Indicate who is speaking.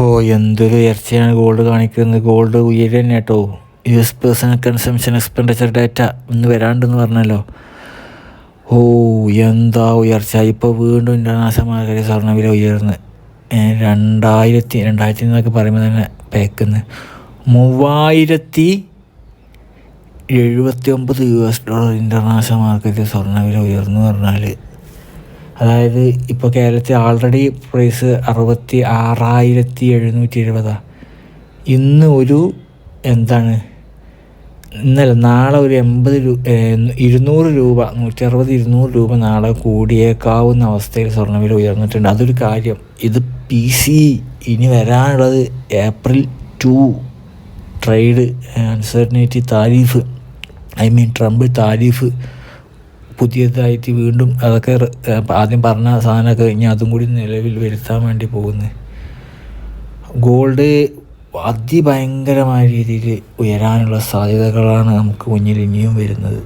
Speaker 1: ഓ എന്തൊരു ഉയർച്ചയാണ് ഗോൾഡ് കാണിക്കുന്നത്. ഗോൾഡ് ഉയരുക തന്നെ കേട്ടോ U S personal consumption expenditure data ഒന്ന് വരാണ്ടെന്ന് പറഞ്ഞല്ലോ. ഓ എന്താ ഉയർച്ച. ഇപ്പോൾ വീണ്ടും ഇന്റർനാഷണൽ മാർക്കറ്റ് സ്വർണവില ഉയർന്ന്. രണ്ടായിരത്തി രണ്ടായിരത്തി എന്നൊക്കെ പറയുമ്പോൾ തന്നെ പേക്കുന്ന്. മൂവായിരത്തി എഴുപത്തി ഒമ്പത് യു എസ് ഡോളർ ഇന്റർനാഷണൽ മാർക്കറ്റിൽ സ്വർണവില ഉയർന്നു പറഞ്ഞാൽ അതായത് ഇപ്പോൾ കേരളത്തിൽ ആൾറെഡി പ്രൈസ് അറുപത്തി ആറായിരത്തി എഴുന്നൂറ്റി എഴുപതാണ് ഇന്ന് ഒരു എന്താണ്? ഇന്നലെ നാളെ ഒരു എൺപത് രൂപ ഇരുന്നൂറ് രൂപ നൂറ്റി അറുപത് ഇരുന്നൂറ് രൂപ നാളെ കൂടിയേക്കാവുന്ന അവസ്ഥയിൽ സ്വർണവില ഉയർന്നിട്ടുണ്ട്. അതൊരു കാര്യം. ഇത് പി സി ഇനി വരാനുള്ളത് April two. Trade uncertainty tariff. I mean Trump tariff പുതിയതായിട്ട് വീണ്ടും അതൊക്കെ ആദ്യം പറഞ്ഞ സാധനമൊക്കെ ഇനി അതും കൂടി നിലവിൽ വരുത്താൻ വേണ്ടി പോകുന്നത് ഗോൾഡ് അതിഭയങ്കരമായ രീതിയിൽ ഉയരാനുള്ള സാധ്യതകളാണ് നമുക്ക് മുന്നിൽ ഇനിയും വരുന്നത്.